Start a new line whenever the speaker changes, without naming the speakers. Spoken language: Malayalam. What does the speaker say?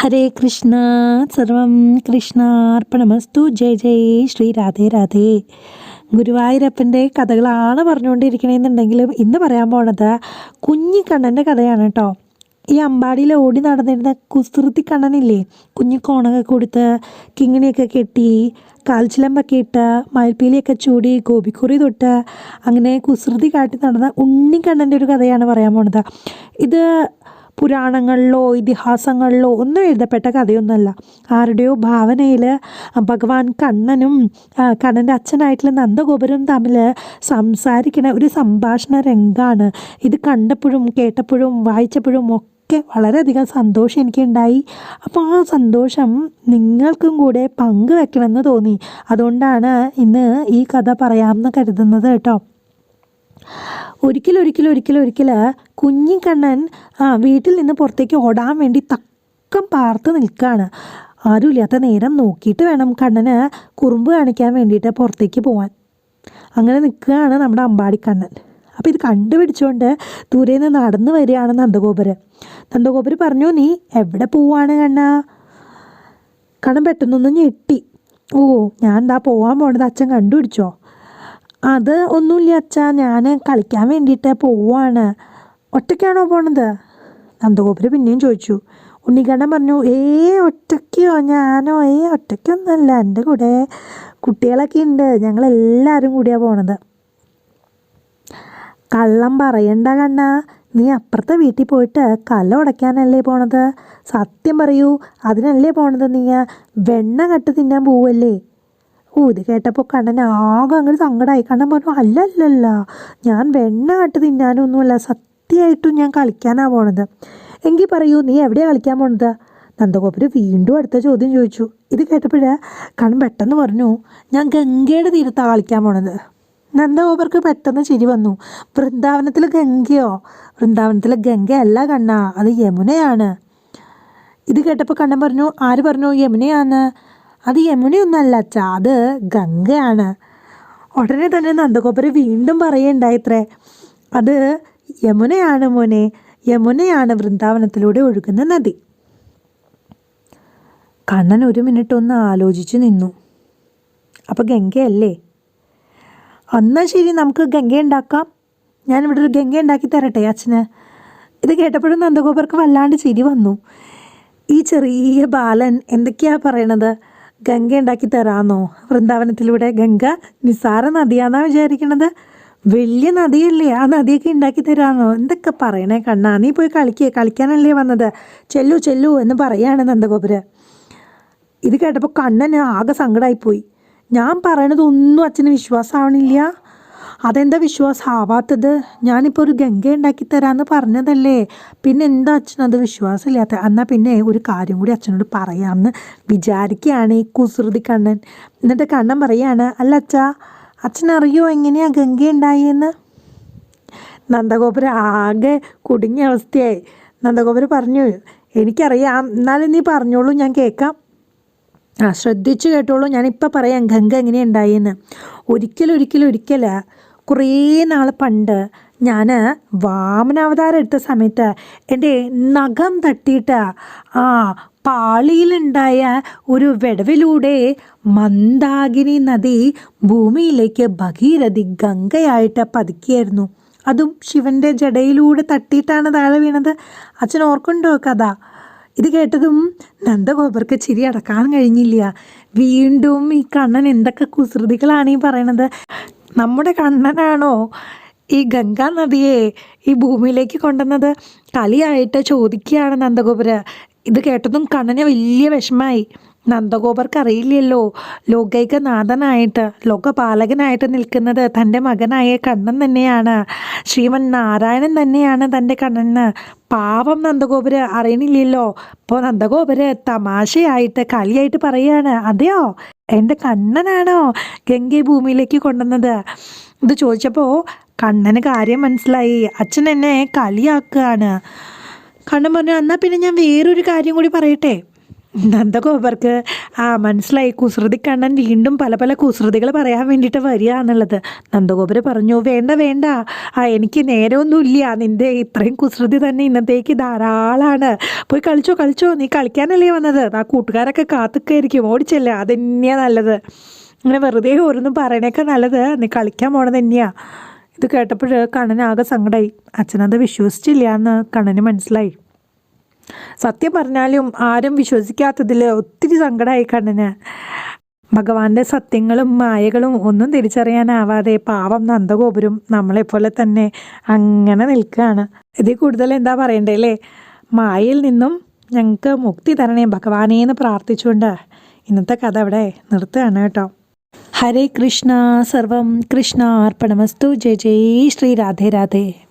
ഹരേ കൃഷ്ണ. സർവം കൃഷ്ണാർപ്പണമസ്തു. ജയ ജയ് ശ്രീ രാധേ രാധേ. ഗുരുവായൂരപ്പന്റെ കഥകളാണ് പറഞ്ഞുകൊണ്ടിരിക്കണമെന്നുണ്ടെങ്കിലും ഇന്ന് പറയാൻ പോണത് കുഞ്ഞിക്കണ്ണന്റെ കഥയാണ് കേട്ടോ ഈ അമ്പാടിയിൽ ഓടി നടന്നിരുന്ന കുസൃതി കണ്ണനില്ലേ? കുഞ്ഞു കോണൊക്കെ കൊടുത്ത് കിങ്ങിണിയൊക്കെ കെട്ടി കാൽച്ചിലമ്പൊക്കെ ഇട്ട് മയിൽപ്പീലിയൊക്കെ ചൂടി ഗോപിക്കുറി തൊട്ട് അങ്ങനെ കുസൃതി കാട്ടി നടന്ന ഉണ്ണിക്കണ്ണന്റെ ഒരു കഥയാണ് പറയാൻ പോണത്. ഇത് പുരാണങ്ങളിലോ ഇതിഹാസങ്ങളിലോ ഒന്നും എഴുതപ്പെട്ട കഥയൊന്നുമല്ല. ആരുടെയോ ഭാവനയിൽ ഭഗവാൻ കണ്ണനും കണ്ണന്റെ അച്ഛനായിട്ടുള്ള നന്ദഗോപുരം തമ്മിൽ സംസാരിക്കുന്ന ഒരു സംഭാഷണ രംഗമാണ് ഇത് കണ്ടപ്പോഴും കേട്ടപ്പോഴും വായിച്ചപ്പോഴും ഒക്കെ ഒക്കെ വളരെയധികം സന്തോഷം എനിക്കുണ്ടായി. അപ്പോൾ ആ സന്തോഷം നിങ്ങൾക്കും കൂടെ പങ്കുവെക്കണമെന്ന് തോന്നി. അതുകൊണ്ടാണ് ഇന്ന് ഈ കഥ പറയാമെന്ന് കരുതുന്നത് കേട്ടോ. ഒരിക്കലും ഒരിക്കലും ഒരിക്കലും ഒരിക്കൽ കുഞ്ഞിക്കണ്ണൻ ആ വീട്ടിൽ നിന്ന് പുറത്തേക്ക് ഓടാൻ വേണ്ടി തക്കം പാർത്ത് നിൽക്കുകയാണ് ആരുമില്ലാത്ത നേരം നോക്കിയിട്ട് വേണം കണ്ണന് കുറുമ്പ് കാണിക്കാൻ വേണ്ടിയിട്ട് പുറത്തേക്ക് പോകാൻ അങ്ങനെ നിൽക്കുകയാണ് നമ്മുടെ അമ്പാടി കണ്ണൻ അപ്പോൾ ഇത് കണ്ടുപിടിച്ചുകൊണ്ട് ദൂരെ നിന്ന് നടന്നു വരികയാണ് നന്ദഗോപുര്. നന്ദഗോപുര് പറഞ്ഞു നീ എവിടെ പോവാണ് കണ്ണ? കണ്ണൻ പെട്ടെന്നൊന്ന് ഞെട്ടി. ഓ ഞാൻ എന്താ പോവാൻ പോണത് അച്ഛൻ കണ്ടുപിടിച്ചോ? അത് ഒന്നുമില്ല അച്ഛാ. ഞാൻ കളിക്കാൻ വേണ്ടിയിട്ട് പോവാണ്. ഒറ്റയ്ക്കാണോ പോണത്? നന്ദഗോപുര പിന്നെയും ചോദിച്ചു. ഉണ്ണിക്കണ്ണൻ പറഞ്ഞു ഏ ഒറ്റയ്ക്കോ? ഞാനോ? ഏ ഒറ്റയ്ക്കൊന്നുമല്ല. എന്റെ കൂടെ കുട്ടികളൊക്കെ ഉണ്ട്. ഞങ്ങളെല്ലാവരും കൂടിയാണ് പോണത്. കള്ളം പറയണ്ട കണ്ണ. നീ അപ്പുറത്തെ വീട്ടിൽ പോയിട്ട് കല്ല ഉടയ്ക്കാനല്ലേ പോണത്? സത്യം പറയൂ. അതിനല്ലേ പോണത് നീ വെണ്ണ കട്ട് തിന്നാൻ പോവല്ലേ? ഓ ഇത് കേട്ടപ്പോൾ കണ്ണൻ ആകെ അങ്ങനെ സങ്കടമായി കണ്ണൻ പറഞ്ഞു അല്ല അല്ലല്ല ഞാൻ വെണ്ണ കട്ട് തിന്നാനൊന്നുമല്ല സത്യമായിട്ടും ഞാൻ കളിക്കാനാണ് പോണത്. എങ്കിൽ പറയൂ നീ എവിടെയാണ് കളിക്കാൻ പോണത്? നന്ദഗോപുര് വീണ്ടും അടുത്ത ചോദ്യം ചോദിച്ചു. ഇത് കേട്ടപ്പോഴേ കണ്ണൻ പെട്ടെന്ന് പറഞ്ഞു ഞാൻ ഗംഗയുടെ തീരത്താണ് കളിക്കാൻ പോണത്. നന്ദഗോപർക്ക് പെട്ടെന്ന് ചിരി വന്നു. വൃന്ദാവനത്തിൽ ഗംഗയോ? വൃന്ദാവനത്തിലെ ഗംഗയല്ല കണ്ണ അത് യമുനയാണ്. ഇത് കേട്ടപ്പോൾ കണ്ണൻ പറഞ്ഞു ആര് പറഞ്ഞു യമുനയാന്ന് അത് യമുനയൊന്നല്ല അച്ഛാ. അത് ഗംഗയാണ്. ഉടനെ തന്നെ നന്ദഗോപുരം വീണ്ടും പറയുണ്ടായിത്രേ അത് യമുനയാണ് മോനെ. യമുനയാണ് വൃന്ദാവനത്തിലൂടെ ഒഴുകുന്ന നദി. കണ്ണൻ ഒരു മിനിറ്റ് ഒന്ന് ആലോചിച്ച് നിന്നു. അപ്പോൾ ഗംഗയല്ലേ? എന്നാൽ ശരി നമുക്ക് ഗംഗ ഉണ്ടാക്കാം ഞാനിവിടെ ഒരു ഗംഗ ഉണ്ടാക്കി തരട്ടെ അച്ഛന്. ഇത് കേട്ടപ്പോഴും നന്ദഗോപർക്ക് വല്ലാണ്ട് ചിരി വന്നു. ഈ ചെറിയ ബാലൻ എന്തൊക്കെയാ പറയണത്? ഗംഗ ഉണ്ടാക്കി തരാമെന്നോ വൃന്ദാവനത്തിലൂടെ ഗംഗ നിസാര നദിയാന്നാ വിചാരിക്കണത്. വലിയ നദിയല്ലേ ആ നദിയൊക്കെ ഉണ്ടാക്കി തരാന്നോ? എന്തൊക്കെ പറയണേ കണ്ണാ? നീ പോയി കളിക്കേ കളിക്കാനല്ലേ വന്നത്? ചെല്ലു ചെല്ലു എന്ന് പറയാണ് നന്ദഗോപുര്. ഇത് കേട്ടപ്പോൾ കണ്ണന് ആകെ സങ്കടമായിപ്പോയി ഞാൻ പറയണത് ഒന്നും അച്ഛന് വിശ്വാസമാവണില്ല അതെന്താ വിശ്വാസമാവാത്തത് ഞാനിപ്പോൾ ഒരു ഗംഗ ഉണ്ടാക്കി തരാമെന്ന് പറഞ്ഞതല്ലേ. പിന്നെ എന്താ അച്ഛനത് വിശ്വാസമില്ലാത്ത? എന്നാൽ പിന്നെ ഒരു കാര്യം കൂടി അച്ഛനോട് പറയാമെന്ന് വിചാരിക്കുകയാണ് ഈ കുസൃതി കണ്ണൻ. എന്നിട്ട് കണ്ണൻ പറയാണ് അല്ല അച്ഛാ അച്ഛനറിയോ എങ്ങനെയാ ഗംഗ ഉണ്ടായെന്ന്? നന്ദഗോപുരം ആകെ കുടുങ്ങിയ അവസ്ഥയായി. നന്ദഗോപുരം പറഞ്ഞു എനിക്കറിയാം എന്നാലും നീ പറഞ്ഞോളൂ ഞാൻ കേൾക്കാം. ആ ശ്രദ്ധിച്ചു കേട്ടോളൂ. ഞാനിപ്പോൾ പറയാം ഗംഗ എങ്ങനെ ഉണ്ടായിന്ന് ഒരിക്കല കുറേ നാൾ പണ്ട് ഞാൻ വാമനാവതാരം എടുത്ത സമയത്ത് എന്റെ നഖം തട്ടിയിട്ട് ആ പാളിയിലുണ്ടായ ഒരു വിടവിലൂടെ മന്ദാകിനി നദി ഭൂമിയിലേക്ക് ഭഗീരഥി ഗംഗയായിട്ട് പതുക്കിയായിരുന്നു. അതും ശിവന്റെ ജടയിലൂടെ തട്ടിയിട്ടാണ് താഴെ വീണത്. അച്ഛൻ ഓർക്കുന്നുണ്ടോ കഥ? ഇത് കേട്ടതും നന്ദഗോപർക്ക് ചിരി അടക്കാൻ കഴിഞ്ഞില്ല. വീണ്ടും ഈ കണ്ണൻ എന്തൊക്കെ കുസൃതികളാണ് ഈ പറയണത്? നമ്മുടെ കണ്ണനാണോ ഈ ഗംഗാ നദിയെ ഈ ഭൂമിയിലേക്ക് കൊണ്ടുവന്നത്? കളിയായിട്ട് ചോദിക്കുകയാണ് നന്ദഗോപുര. ഇത് കേട്ടതും കണ്ണന് വലിയ വിഷമായി നന്ദഗോപർക്ക് അറിയില്ലല്ലോ ലോകൈക നാഥനായിട്ട് ലോകപാലകനായിട്ട് നിൽക്കുന്നത് തന്റെ മകനായ കണ്ണൻ തന്നെയാണ്. ശ്രീമൻ നാരായണൻ തന്നെയാണ് തന്റെ കണ്ണന്. പാവം നന്ദഗോപുര് അറിയണില്ലല്ലോ. അപ്പോൾ നന്ദഗോപുര് തമാശയായിട്ട് കളിയായിട്ട് പറയാണ് അതെയോ? എന്റെ കണ്ണനാണോ ഗംഗയെ ഭൂമിയിലേക്ക് കൊണ്ടുവന്നത്? ഇത് ചോദിച്ചപ്പോൾ കണ്ണന് കാര്യം മനസ്സിലായി. അച്ഛൻ എന്നെ കളിയാക്കുകയാണ്. കണ്ണൻ പറഞ്ഞു എന്നാൽ പിന്നെ ഞാൻ വേറൊരു കാര്യം കൂടി പറയട്ടെ? നന്ദഗോപർക്ക് ആ മനസ്സിലായി. കുസൃതി കണ്ണൻ വീണ്ടും പല പല കുസൃതികൾ പറയാൻ വേണ്ടിയിട്ട് വരിക എന്നുള്ളത് നന്ദഗോപർ പറഞ്ഞു വേണ്ട വേണ്ട. ആ എനിക്ക് നേരമൊന്നുമില്ല. നിന്റെ ഇത്രയും കുസൃതി തന്നെ ഇന്നത്തേക്ക് ധാരാളമാണ് പോയി കളിച്ചോ കളിച്ചോ. നീ കളിക്കാനല്ലേ വന്നത്? ആ കൂട്ടുകാരൊക്കെ കാത്തുക്കായിരിക്കും. ഓടിച്ചല്ലേ. അത് തന്നെയാണ് നല്ലത്. അങ്ങനെ വെറുതെ ഓരോന്നും പറയണേക്കാൾ നല്ലത്. നീ കളിക്കാൻ പോണത് തന്നെയാ ഇത് കേട്ടപ്പോൾ കണ്ണൻ ആകെ സങ്കടമായി അച്ഛനത് വിശ്വസിച്ചില്ല എന്ന് കണ്ണന് മനസ്സിലായി. സത്യം പറഞ്ഞാലും ആരും വിശ്വസിക്കാത്തതിൽ ഒത്തിരി സങ്കടമായി കണ്ണിന്. ഭഗവാന്റെ സത്യങ്ങളും മായകളും ഒന്നും തിരിച്ചറിയാനാവാതെ പാവം നന്ദഗോപുരം നമ്മളെപ്പോലെ തന്നെ അങ്ങനെ നിൽക്കുകയാണ്. ഇതിൽ കൂടുതൽ എന്താ പറയണ്ടേ അല്ലേ? മായയിൽ നിന്നും ഞങ്ങൾക്ക് മുക്തി തരണേ ഭഗവാനെ എന്ന് പ്രാർത്ഥിച്ചുകൊണ്ട് ഇന്നത്തെ കഥ അവിടെ നിർത്തുകയാണ് കേട്ടോ. ഹരേ കൃഷ്ണ സർവം കൃഷ്ണ അർപ്പണമസ്തു ജയ ജയ് ശ്രീ രാധേ രാധേ.